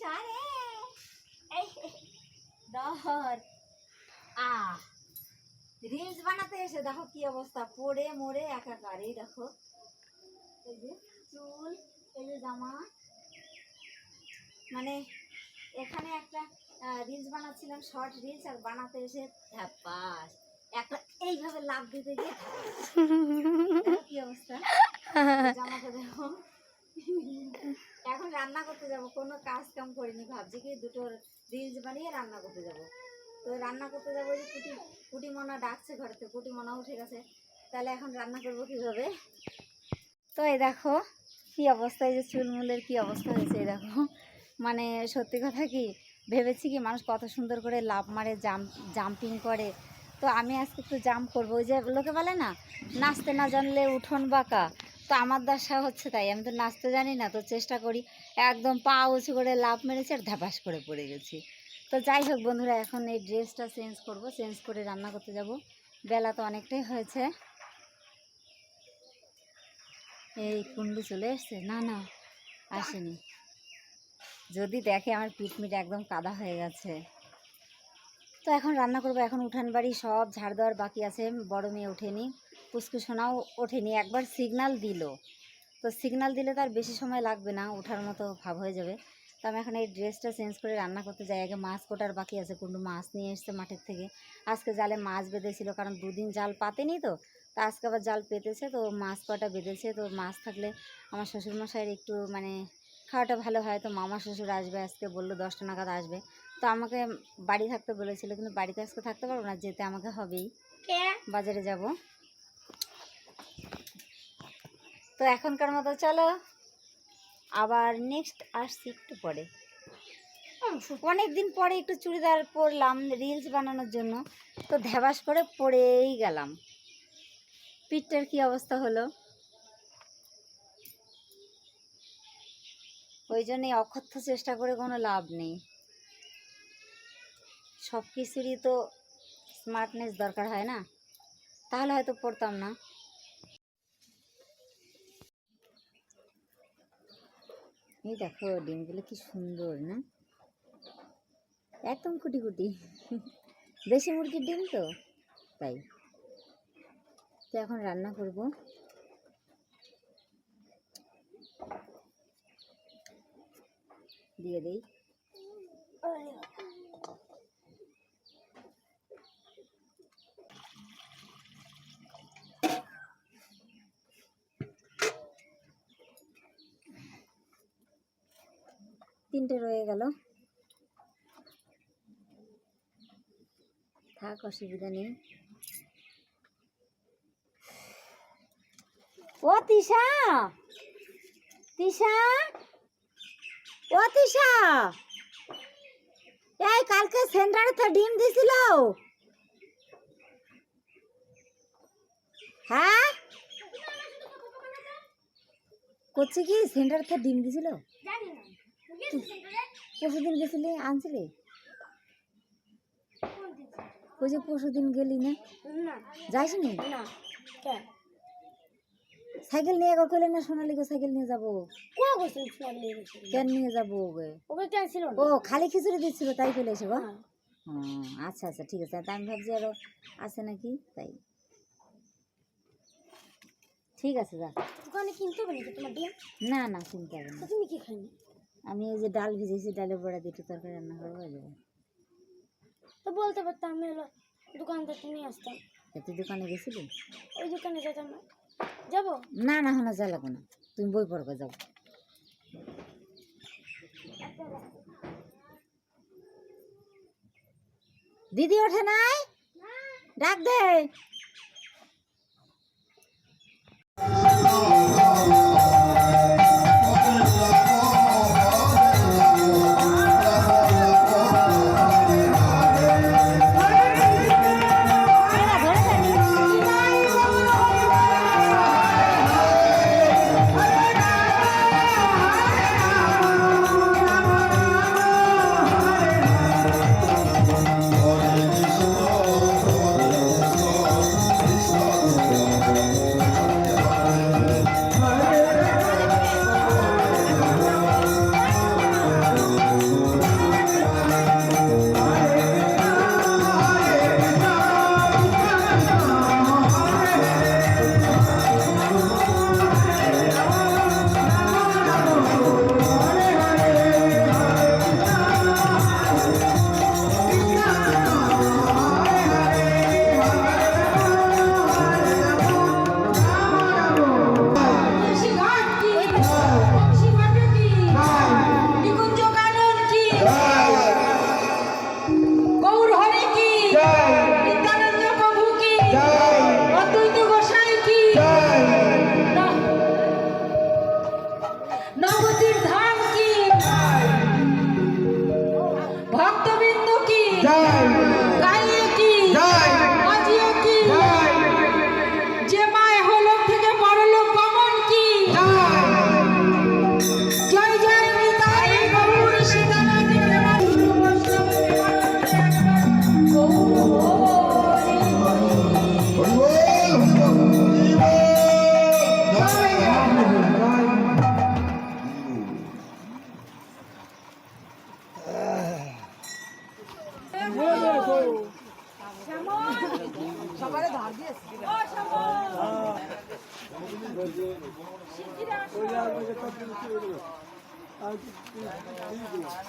সারে। ধর। আ রিলস বানাতে এসে দেখো কি অবস্থা। পড়ে মরে একাকার, এই দেখো। এই যে চুল, এই যে জামা। মানে এখানে একটা রিলস বানাচ্ছিলাম শর্ট রিলস আর বানাতে এসে পাস একটা এইভাবে লাভ দিতে গিয়ে কি অবস্থা। জামাটা দেখো। এখন রান্না করতে যাব, কোনো কাজ কাম করিনি, ভাবছি কি দুটো রিলস বানিয়ে রান্না করতে যাব। তো রান্না করতে যাব যে কুটি কুটি মনা ডাকছে ঘরেতে কুটি মনা উঠে গেছে। তাহলে এখন রান্না করব কীভাবে? তো এই দেখো, কি অবস্থা, এই যে চুলমুলের কি অবস্থা হয়েছে, এই দেখো। মানে সত্যি কথা কি, ভেবেছি কি মানুষ কত সুন্দর করে লাভ মারে জাম্প জাম্পিং করে। তো আমি আজকে একটু জাম্প করব, ওই যে লোকে বলে না, নাচতে না জানলে উঠোন বাঁকা। তো আমার দশা হচ্ছে তাই, আমি তো নাচতে জানি না, তো চেষ্টা করি একদম পা উঁচু করে লাভ মেরেছি আর ধাপাস করে পড়ে গেছি। তো যাই হোক বন্ধুরা, এখন এই ড্রেসটা চেঞ্জ করব, চেঞ্জ করে রান্না করতে যাব। বেলা তো অনেকটাই হয়েছে। এই কুন্ডু চলে এসছে? না না, আসেনি। যদি দেখে আমার পিটমিট একদম কাদা হয়ে গেছে। তো এখন রান্না করব, এখন উঠান বাড়ি সব ঝাড় দেওয়ার বাকি আছে, বড় মেয়ে ওঠেনি। পুষ্কু সোনাও ওঠেনি একবার সিগনাল দিল। তো সিগনাল দিলে তার বেশি সময় লাগবে না ওঠার মতো ভাব হয়ে যাবে। তো আমি এখন এই ড্রেসটা চেঞ্জ করে রান্না করতে যাই। আগে মাছ কোটার বাকি আছে কুন্ডু মাছ নিয়ে এসছে মাঠের থেকে। আজকে জালে মাছ বেঁধেছিল কারণ দুদিন জাল পাতেনি তো। তা আজকে আবার জাল পেতেছে তো মাছ কটা বেঁধেছে। তো মাছ থাকলে আমার শ্বশুরমশাইয়ের একটু মানে খাওয়াটা ভালো হয়। তো মামা শ্বশুর আসবে আজকে বলল দশটা নাগাদ আসবে। তো আমাকে বাড়ি থাকতে বলেছিল কিন্তু বাড়িতে আজকে থাকতে পারব না যেতে আমাকে হবেই। বাজারে যাব। তো এখনকার মতো চলো। আবার নেক্সট আসছি একটু পরে। অনেক দিন পরে একটু চুড়িদার পরলাম রিলস বানানোর জন্য। তো ধেবাস করে পরেই গেলাম। পিঠটার কি অবস্থা হলো? ওই জন্যই অক্ষত্য চেষ্টা করে কোনো লাভ নেই। সব কিছুরই তো স্মার্টনেস দরকার হয় না। তাহলে হয়তো পড়তাম না। এই দেখো, ডিমগুলো কি সুন্দর, না? একদম কুটি কুটি দেশি মুরগির ডিম তো? তাই। তো এখন রান্না করব। দিয়ে দেই। তিনটে রয়ে গেল। থাক, অসুবিধা নেই। ও, তিশা! তিশা! ও, তিশা! এই, কালকে সেন্টারে তো ডিম দিছিল। হ্যাঁ? করছে কি সেন্টারে তো ডিম দিছিল? পরশুদিন গেছিলি আনছিলি? ওই যে পরশুদিন গেলি না? যাইসনি? সাইকেল নিয়ে একবার কইলে না সোনালি গো সাইকেল নিয়ে যাব? কেন নিয়ে যাব ও খালি খিচুড়ি দিচ্ছিল তাই চলে এসে গো। আচ্ছা আচ্ছা ঠিক আছে। আমি ভাবছি আরও আছে নাকি? তাই। ঠিক আছে যা। দোকানে কিনতে হবে নাকি তোমার ডিম না না চিন্তা হবে না। তুমি কি খাইনি? আমি এই যে ডাল ভিজেছি ডালের বড়া দিয়ে তরকারি রান্না করব যাবে। তো বলতে পারতাম আমি হলো দোকান থেকে নিয়ে আসতাম। তুই দোকানে গেছিলি? ওই দোকানে যেতাম। না যাব? না না হনা যা লাগবে না। তুমি বই পড়বে যাও। দিদি ওঠে নাই? ডাক দে। 加油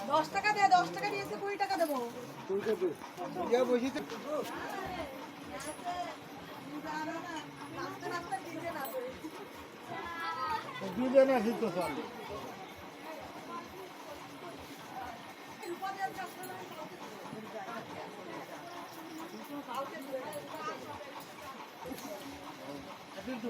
দশ টাকা দে দশ টাকা দিয়েছে, কুড়ি টাকা দেবো। দিবে না ঠিক তো চলে কিন্তু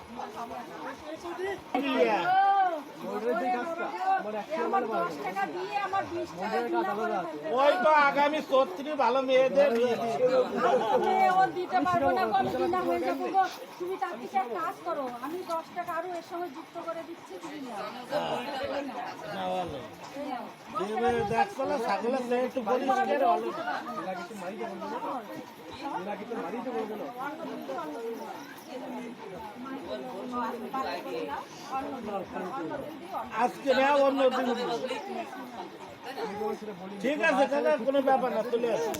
যাচ্ছে ওই তো আগামী সত্যি ভালো মেয়েদের বিয়ে দিয়ে দিতে পারব না গো, আমি বিনা হয়ে যাব তুমি তার থেকে কাজ করো আমি দশ টাকা আরও এর সঙ্গে যুক্ত করে দিচ্ছি তুমি নাও। দেবে দেখছ না ছাগলের চেয়ে একটু পরিষ্কার হলো আজকে না অন্য ঠিক আছে কোনো ব্যাপার না চলে আসুন